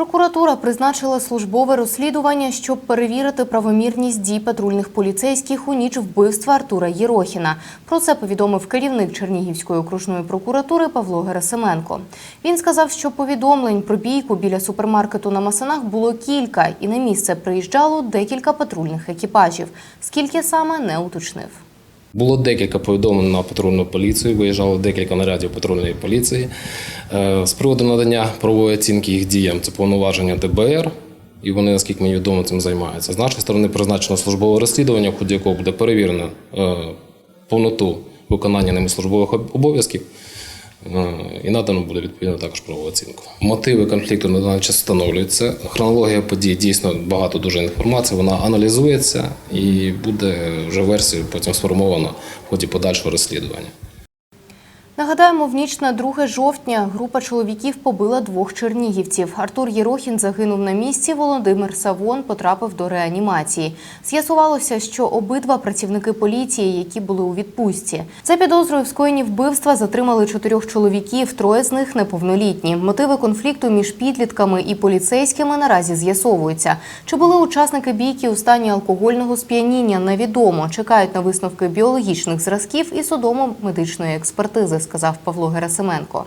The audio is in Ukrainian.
Прокуратура призначила службове розслідування, щоб перевірити правомірність дій патрульних поліцейських у ніч вбивства Артура Єрохіна. Про це повідомив керівник Чернігівської окружної прокуратури Павло Герасименко. Він сказав, що повідомлень про бійку біля супермаркету на Масанах було кілька, і на місце приїжджало декілька патрульних екіпажів. Скільки саме не уточнив. Було декілька повідомлень на патрульну поліцію, виїжджало декілька нарядів патрульної поліції. Е, З приводу надання правової оцінки їх діям це повноваження ДБР, і вони, наскільки мені відомо, цим займаються. З нашої сторони призначено службове розслідування, в ході якого буде перевірено е, повноту виконання ними службових обов'язків. Е, І надано буде відповідно також правову оцінку. Мотиви конфлікту на даний час встановлюються. Хронологія подій дійсно багато дуже інформації. Вона аналізується і буде вже версія потім сформована в ході подальшого розслідування. Нагадаємо, в ніч на 2 жовтня група чоловіків побила двох чернігівців. Артур Єрохін загинув на місці. Володимир Савон потрапив до реанімації. З'ясувалося, що обидва працівники поліції, які були у відпустці, за підозрою в скоєнні вбивства затримали чотирьох чоловіків. Троє з них неповнолітні. Мотиви конфлікту між підлітками і поліцейськими наразі з'ясовуються. Чи були учасники бійки у стані алкогольного сп'яніння, невідомо. Чекають на висновки біологічних зразків і судово-медичної експертизи, сказав Павло Герасименко.